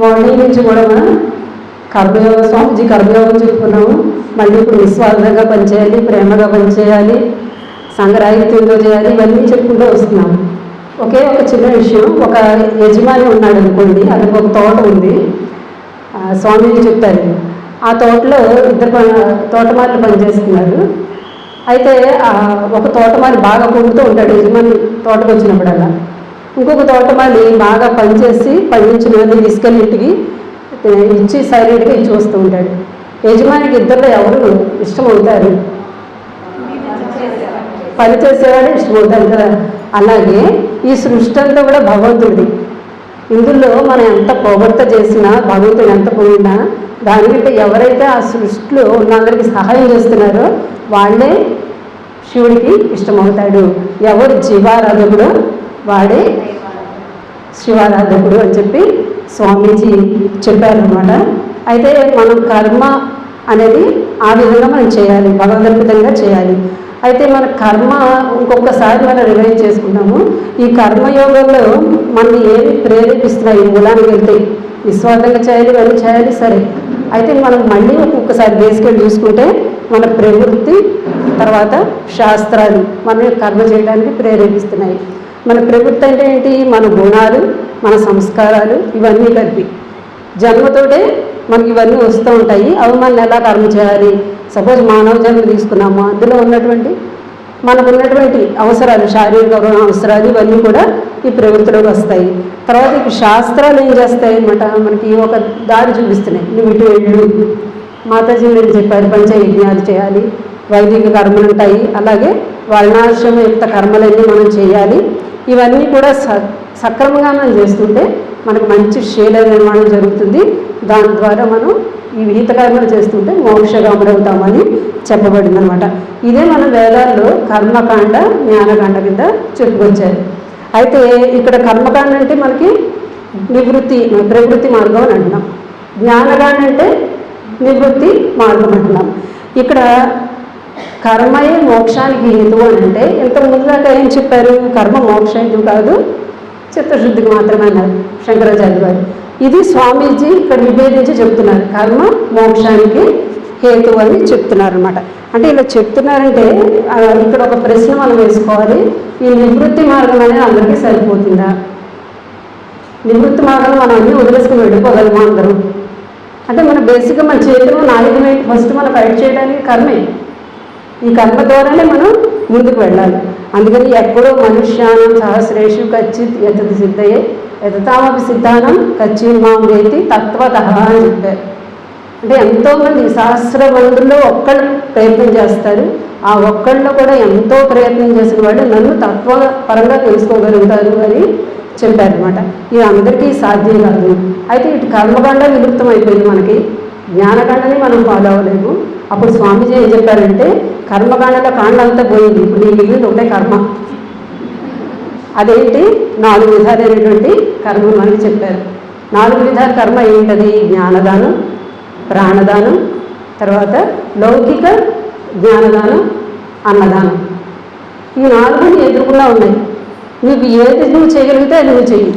Morning నుంచి కూడా మనం కర్మయోగ స్వామిజీ కర్మయోగం చెప్పుకున్నాము. మళ్ళీ ఇప్పుడు నిస్వార్థంగా పనిచేయాలి ప్రేమగా పనిచేయాలి సంగ్రాహిత్యంతో చేయాలి ఇవన్నీ చెప్పుకుంటూ వస్తున్నాము. ఒకే ఒక చిన్న విషయం ఒక యజమాని ఉన్నాడు అనుకోండి అతనికి ఒక తోట ఉంది. స్వామీజీ చెప్తారు ఆ తోటలో ఇద్దరు ప- పనిచేస్తున్నారు. అయితే ఒక తోటమాలి బాగా కొడుతూ ఉంటాడు యజమాని తోటకు వచ్చినప్పుడల్లా. ఇంకొక తోట మళ్ళీ బాగా పనిచేసి పండించినవన్నీ తీసుకెళ్ళి ఇంటికి ఇచ్చి సైలెంట్గా ఇచ్చి వస్తూ ఉంటాడు. యజమానికి ఇద్దరు ఎవరు ఇష్టమవుతారు? పని చేసేవాడే ఇష్టమవుతారు కదా. అలాగే ఈ సృష్టి అంతా కూడా భగవంతుడిది. ఇందులో మనం ఎంత పొగడ్త చేసినా భగవంతుడు ఎంత పోయినా దానికంటే ఎవరైతే ఆ సృష్టిలో ఉన్న అందరికి సహాయం చేస్తున్నారో వాళ్ళే శివుడికి ఇష్టమవుతాడు. ఎవరు జీవారాధకుడు వాడే శివారాధకుడు అని చెప్పి స్వామీజీ చెప్పారనమాట అయితే మనం కర్మ అనేది ఆ విధంగా మనం చేయాలి భగవద్గీతంగా చేయాలి. అయితే మన కర్మ ఇంకొకసారి మనం రివైజ్ చేసుకుంటాము ఈ కర్మయోగంలో మనం ఏమి ప్రేరేపిస్తున్నాయి? మూలానికి వెళ్తే నిస్వార్థంగా చేయాలి ఇవన్నీ చేయాలి సరే. అయితే మనం మళ్ళీ ఒక్కొక్కసారి బేసికల్ చూసుకుంటే మన ప్రవృత్తి తర్వాత శాస్త్రాలు మన కర్మ చేయడానికి ప్రేరేపిస్తున్నాయి. మన ప్రవృత్తి అంటే ఏంటి? మన గుణాలు మన సంస్కారాలు ఇవన్నీ కలిపి. జన్మతోటే మనకి ఇవన్నీ వస్తూ ఉంటాయి. అవి మనం ఎలా కర్మ చేయాలి? సపోజ్ మానవ జన్మ తీసుకున్నాము. అందులో ఉన్నటువంటి మనకు ఉన్నటువంటి అవసరాలు శారీరక అవసరాలు ఇవన్నీ కూడా ఈ ప్రవృత్తిలోకి వస్తాయి. తర్వాత ఇప్పుడు శాస్త్రాలు ఏం చేస్తాయి అనమాట మనకి ఒక దారి చూపిస్తున్నాయి. నువ్వు ఇటు వెళ్ళు. మాతాజీ నేను చెప్పారు పంచయజ్ఞాలు చేయాలి. వైదిక కర్మలు ఉంటాయి. అలాగే వర్ణాశ్రమయుక్త కర్మలన్నీ మనం చేయాలి. ఇవన్నీ కూడా స సక్రమంగా మనం చేస్తుంటే మనకు మంచి శీల నిర్మాణం జరుగుతుంది. దాని ద్వారా మనం ఈ విహిత కర్మలు చేస్తుంటే మోక్షగాముడవుతామని చెప్పబడింది అనమాట ఇదే మన వేదాల్లో కర్మకాండ జ్ఞానకాండ కింద చెప్పుకొచ్చారు. అయితే ఇక్కడ కర్మకాండ అంటే మనకి నివృత్తి ప్రవృత్తి మార్గం అని అంటున్నాం. జ్ఞానకాండ అంటే నివృత్తి మార్గం అంటున్నాం. ఇక్కడ కర్మయే మోక్షానికి హేతువు అని అంటే ఇంతకుముందు దాకా ఏం చెప్పారు? కర్మ మోక్ష హేతువు కాదు చిత్తశుద్ధికి మాత్రమే అన్నారు శంకరాచార్య గారు. ఇది స్వామీజీ ఇక్కడ విభేదించి చెప్తున్నారు. కర్మ మోక్షానికి హేతు అని చెప్తున్నారు అనమాట అంటే ఇలా చెప్తున్నారంటే ఇక్కడ ఒక ప్రశ్న మనం వేసుకోవాలి. ఈ నివృత్తి మార్గం అనేది అందరికీ సరిపోతుందా? నివృత్తి మార్గం మనం అన్ని వదిలేసుకుని వెళ్ళిపోగలము అందరం? అంటే మన బేసిక్గా మన చేతిలో నాయకమే ఫస్ట్ మనం ఫైట్ చేయడానికి కర్మే. ఈ కర్మ ద్వారానే మనం ముందుకు వెళ్ళాలి. అందుకని ఎప్పుడో మనుష్యానం సహస్రేషు కచ్చిత్ ఎతది సిద్ధయే. ఎతతామపి సిద్ధానం కచ్చి మాం వేతి తత్వత అని చెప్పారు అంటే ఎంతోమంది సహస్ర మందుల్లో ఒక్కళ్ళు ప్రయత్నం చేస్తారు. ఆ ఒక్కళ్ళు కూడా ఎంతో ప్రయత్నం చేసిన వాళ్ళు నన్ను తత్వ పరంగా తెలుసుకోగలుగుతారు అని చెప్పారనమాట ఇది అందరికీ సాధ్యం కాదు. అయితే ఇటు కర్మకాండ విలుప్తం అయిపోయింది మనకి. జ్ఞానకాండని మనం ఫాలో అవ్వలేము అప్పుడు స్వామీజీ ఏం చెప్పారంటే కర్మకాండలో కాండ అంతా పోయింది. ఇప్పుడు నీకు మిగిలింది ఒకటే కర్మ. అదేంటి? నాలుగు విధాలైనటువంటి కర్మలు అని చెప్పారు. నాలుగు విధాల కర్మ ఏంటది? జ్ఞానదానం ప్రాణదానం తర్వాత లౌకిక జ్ఞానదానం అన్నదానం. ఈ నాలుగు ఎదురుకుండా ఉన్నాయి. నీకు ఏది నువ్వు చేయగలిగితే అది నువ్వు చెయ్యి.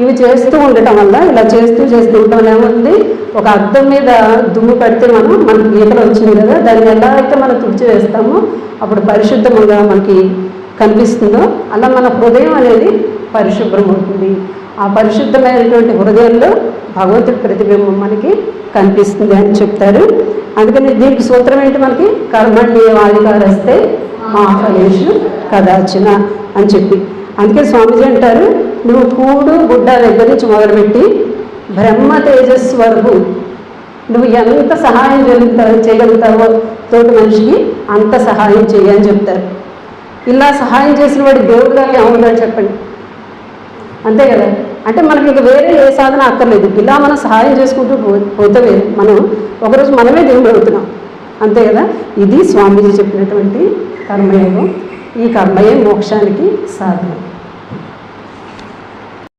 ఇవి చేస్తూ ఉండటం వల్ల ఇలా చేస్తూ చేస్తూ ఉండటం ఏముంది? ఒక అద్దం మీద దుమ్ము పడితే మనం మనకి గీతలు వచ్చింది కదా దాన్ని ఎలా అయితే మనం తుడిచి వేస్తామో అప్పుడు పరిశుద్ధంగా మనకి కనిపిస్తుందో అలా మన హృదయం అనేది పరిశుభ్రం అవుతుంది ఆ పరిశుద్ధమైనటువంటి హృదయంలో భగవంతుడి ప్రతిబింబం మనకి కనిపిస్తుంది అని చెప్తారు. అందుకని దీనికి సూత్రం ఏంటి మనకి? కర్మణ్యేవాధికారస్తే మా ఫలేషు కదాచిన అని చెప్పి. అందుకే స్వామిజీ అంటారు నువ్వు కూడు గుడ్డ దగ్గర నుంచి మొదలుపెట్టి బ్రహ్మ తేజస్సు వరకు. నువ్వు ఎంత సహాయం జరుగుతావు చేయగలుగుతావో తోటి మనిషికి అంత సహాయం చేయని చెప్తారు. ఇలా సహాయం చేసిన వాడి దేవుడుగా ఏమవుతాడు చెప్పండి? అంతే కదా? అంటే మనకి ఇక వేరే ఏ సాధన అక్కర్లేదు. ఇలా మనం సహాయం చేసుకుంటూ పో- పోతే మనం ఒకరోజు మనమే దేవుడు అవుతున్నాం. అంతే కదా? ఇది స్వామీజీ చెప్పినటువంటి కర్మయోగం. ఈ కర్మయే మోక్షానికి సాధన.